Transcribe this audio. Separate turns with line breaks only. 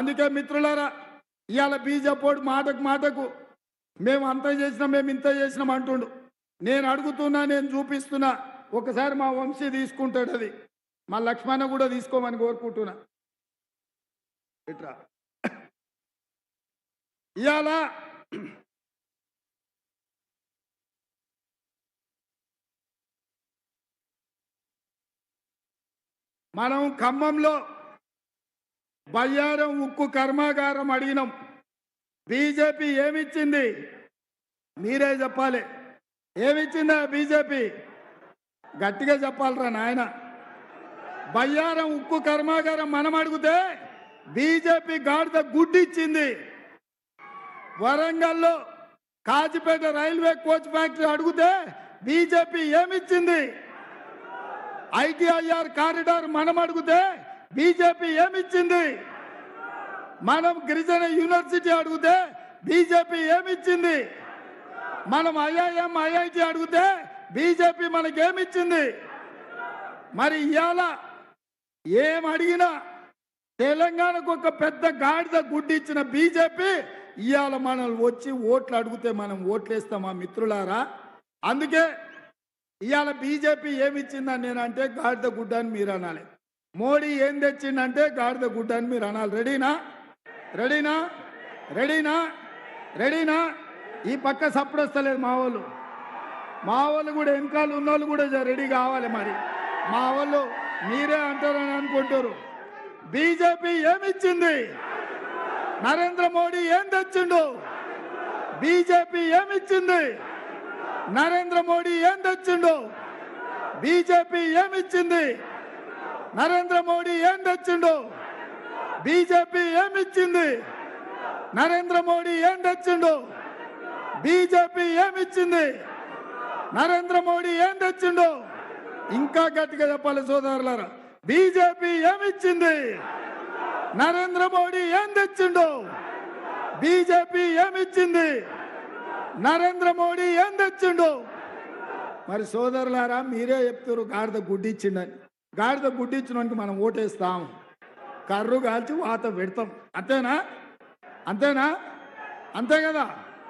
అందుకే మిత్రులారా ఇవాళ బీజపోడు మాటకు మాటకు మేము అంత చేసినాం మేము ఇంత చేసినాం అంటుండు. నేను అడుగుతున్నా నేను చూపిస్తున్నా ఒకసారి మా వంశీ తీసుకుంటాడు అది. మా లక్ష్మణ కూడా తీసుకోమని కోరుకుంటున్నా. ఇట్రా. ఇవాళ మనం ఖమ్మంలో బయ్యారం ఉక్కు కర్మాగారం అడిగినాం. బీజేపీ ఏమిచ్చింది? మీరే చెప్పాలి. ఏమిచ్చిందా బీజేపీ? గట్టిగా చెప్పాలరా నాయన. బయ్యారం ఉక్కు కర్మాగారం మనం అడిగితే బీజేపీ గాడిద గుడ్డిచ్చింది. వరంగల్లో కాజిపేట రైల్వే కోచ్ ఫ్యాక్టరీ అడిగితే బీజేపీ ఏమిచ్చింది? ఐటీఐఆర్ కారిడార్ మనం అడిగితే బీజేపీ ఏమిచ్చింది? మనం గిరిజన యూనివర్సిటీ అడిగితే బీజేపీ ఏమిచ్చింది? మనం ఐఐఎం ఐఐటి అడిగితే బీజేపీ మనకేమిచ్చింది? మరి ఇవాళ ఏం అడిగినా తెలంగాణకు ఒక పెద్ద గాడిద గుడ్డిచ్చిన బీజేపీ ఇవాళ మనల్ని వచ్చి ఓట్లు అడిగితే మనం ఓట్లేస్తామా మిత్రులారా? అందుకే ఇవాళ బీజేపీ ఏమిచ్చిందని నేనంటే గాడిద గుడ్డ అని మీరు అనాలి మోడీ ఏం తెచ్చిందంటే గాడిద గుడ్డ అని మీరు అనాలి. రెడీనా? రెడీనా? రెడీనా? రెడీనా? ఈ పక్క సప్పుడొస్తలేదు మా వాళ్ళు. మా వాళ్ళు కూడా వెనకాల ఉన్న వాళ్ళు కూడా రెడీ కావాలి మరి. మా వాళ్ళు మీరే అంటారని అనుకుంటారు. బీజేపీ ఏమిచ్చింది? నరేంద్ర మోడీ ఏం తెచ్చిండు? బీజేపీ ఏమిచ్చింది? నరేంద్ర మోడీ ఏం తెచ్చిండు? బీజేపీ ఏమిచ్చింది? నరేంద్ర మోడీ ఏం తెచ్చిండు? బీజేపీ ఏమిచ్చింది నరేంద్ర మోడీ ఏం తెచ్చిండు? బీజేపీ ఏమిచ్చింది నరేంద్ర మోడీ ఏం తెచ్చిండు? ఇంకా గట్టిగా చెప్పాలి సోదరులారా. బీజేపీ ఏమిచ్చింది నరేంద్ర మోడీ ఏం తెచ్చిండు? బీజేపీ ఏమిచ్చింది నరేంద్ర మోడీ ఏం తెచ్చిండు? మరి సోదరులారా మీరే చెప్తారు గాడిద గుడ్డిచ్చిండని గాడిద గుడ్డిచ్చినోనికి మనం ఓటేస్తాం. కర్రు కాల్చి వాత పెడతాం. అంతేనా? అంతేనా? అంతే కదా?